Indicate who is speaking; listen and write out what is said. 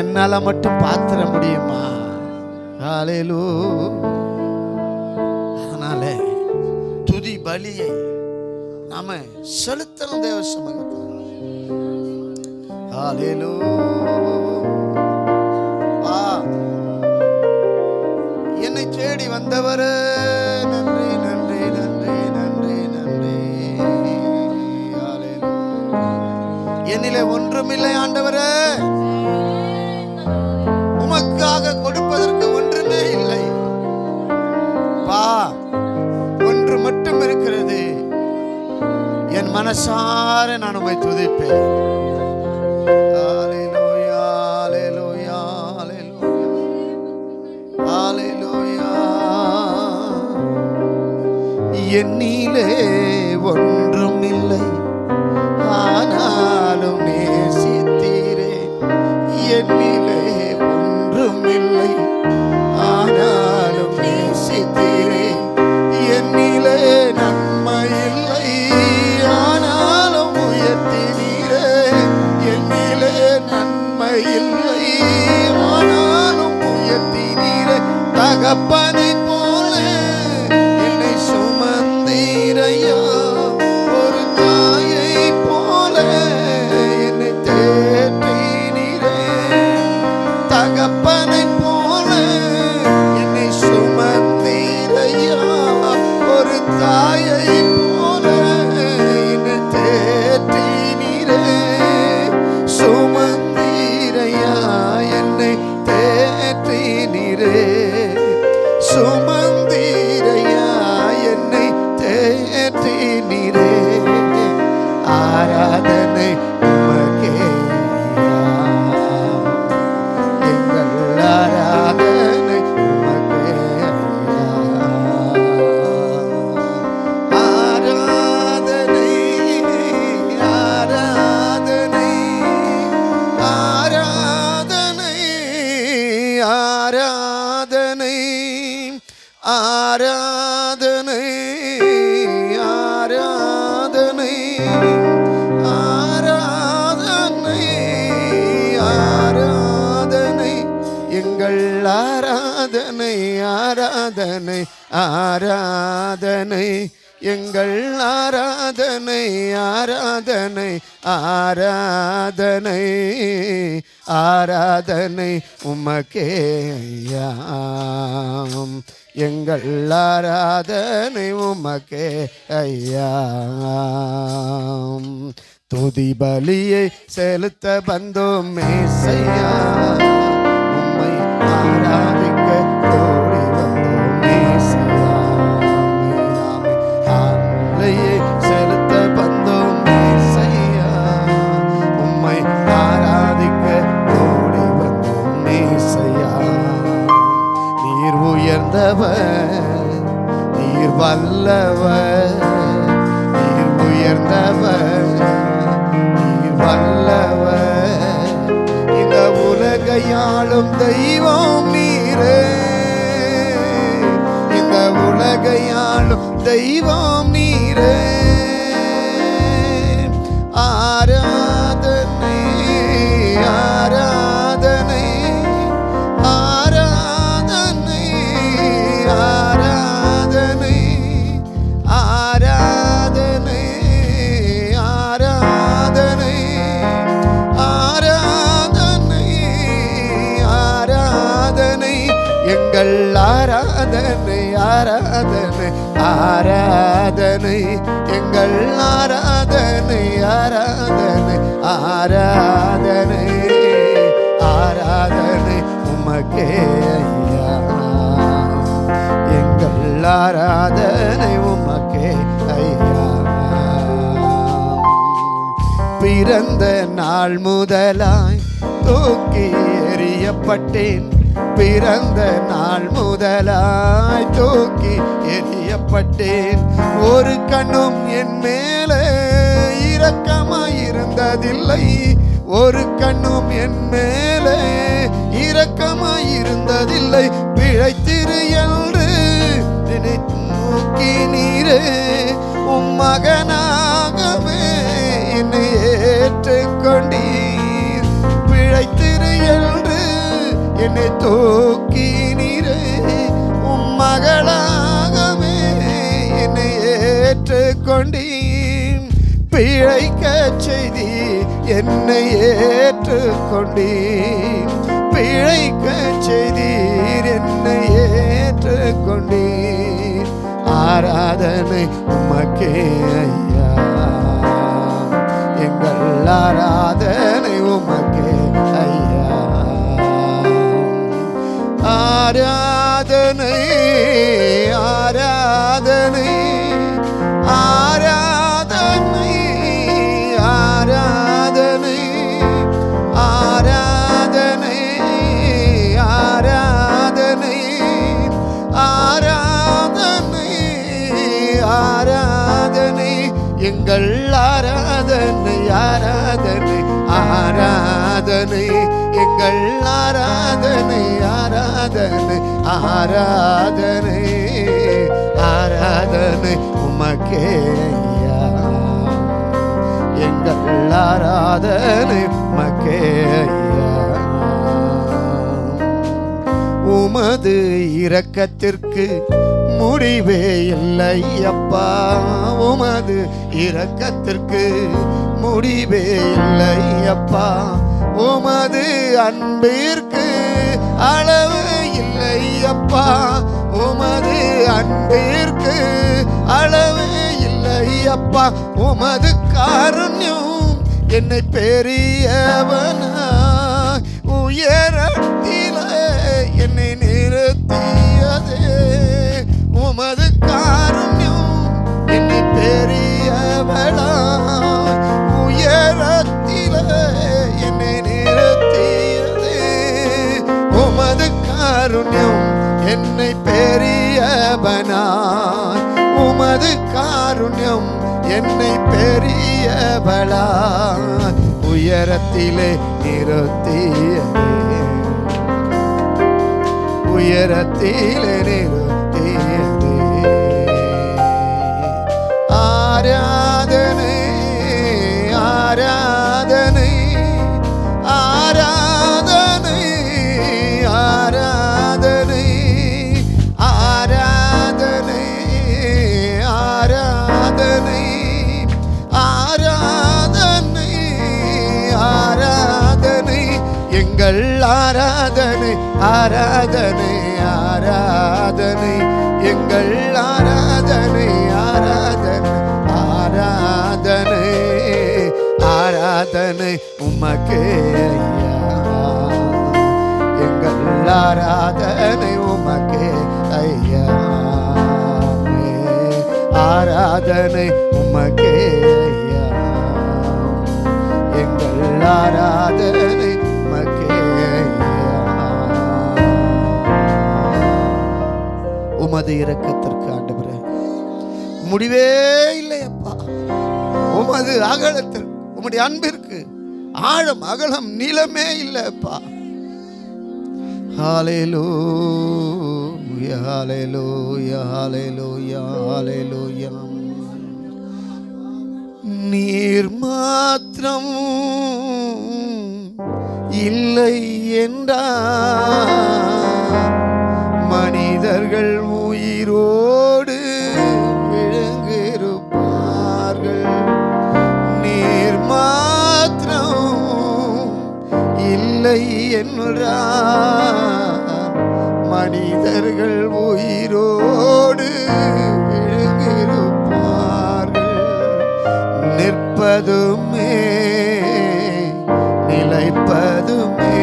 Speaker 1: என்னால மட்டும் பாத்திர முடியுமா? காலையிலோ அதனால துதி பலியை நாம செலுத்தணும் தேவ சமூகத்தில். காலையிலோ என்னை தேடி வந்தவர் நன்றி நன்றி நன்றி நன்றி நன்றி. என்னிலே ஒன்றுமில்லை ஆண்டவரே. மனசார நான் உண்மை துதிப்பேன். என்னிலே தகப்பனை போல ஆராதனை ஆராதனை ஆராதனை. எங்கள் ஆராதனை ஆராதனை ஆராதனை. ஆராதனை உமக்கே ஐயாம். எங்கள் ஆராதனை உமக்கே ஐயாம். துதி பலியை செலுத்த வந்தோம் மேசையா. வல்லவர் நீர் உயர்ந்தவர் நீர் வல்லவர். இந்த உலகையாளும் தெய்வம் நீரே. இந்த உலகையாளும் தெய்வம் நீரே. ஆராதனை ஆராதனை எங்கள் ஆராதனை ஆராதனை ஆராதனை ஆராதனை உமக்கே ஐயா. எங்கள் ஆராதனை உமக்கே ஐயா. பிறந்த நாள் முதலாய் தூக்கி எறியப்பட்டேன். பிறந்த நாள் முதலாய் தூக்கி எரியப்பட்டேன் ஒரு கண்ணும் என் மேலே இரக்கமாயிருந்ததில்லை. ஒரு கண்ணும் என் மேலே இரக்கமாயிருந்ததில்லை. பிழைத்திரு என்று நினைத்து நோக்கி நீரே உம் மகனா என்னை தூக்கி நீரே. உம் மகளாகவே என்னை ஏற்றுக்கொண்டீன் பிழைக்க செய்தி என்னை ஏற்றுக்கொண்டீன் பிழைக்க செய்தீர் என்னை ஏற்றுக்கொண்டீர். ஆராதனை உமக்கே ஐயா. எங்கள் ஆராதனை உமக்கே ஆராதனை ஆராதனை ஆராதனை ஆராதனை ஆராதனை ஆராதனை ஆராதனை ஆராதனை எங்கள் ஆராதனை ஆராதனை ஆராதனை. ஆராதனை ஆராதனை ஆராதனை உமக்கேயா எங்கள் ஆராதனை உமக்கேயா உமது இரக்கத்திற்கு முடிவே இல்லை அப்பா உமது இரக்கத்திற்கு முடிவே இல்லை அப்பா உமது அன்பிற்கு அளவு இல்லை அப்பா. உமது அன்பிற்கு அளவு இல்லை அப்பா. உமது காரண்யம் என்னை பெரியவனா உயரத்திலே என்னை பெரியவனாய். உமது காருண்யம் என்னை பெரியவளாய். உயரத்திலே நிறுத்தியதே. உயரத்திலே நிறுத்த எங்கள் ஆராதனை ஆராதனை ஆராதனை. எங்கள் ஆராதனை ஆராதனை ஆராதனை ஆராதனை உமக்கே ஐயா. எங்கள் ஆராதனை உமக்கே ஐயா. ஆராதனை உமக்கே ஐயா. எங்கள் ஆராதனை உமது இரக்கத்திற்கு ஆண்டவரே. முடிவே இல்லையப்பா உமது அகலத்தில் உம்முடைய அன்பிற்கு ஆழம் அகலம் நீளமே இல்லைப்பா ஹalleluya ஹalleluya ஹalleluya ஹalleluya. நீர் மாத்திரம் இல்லை என்றா மனிதர்கள் உயிரோடு விழுங்கிருப்பார்கள் நீர் மாத்திரம் இல்லை என்றார். மனிதர்கள் உயிரோடு விழுங்கிருப்பார்கள் நிற்பதுமே நிலைப்பதுமே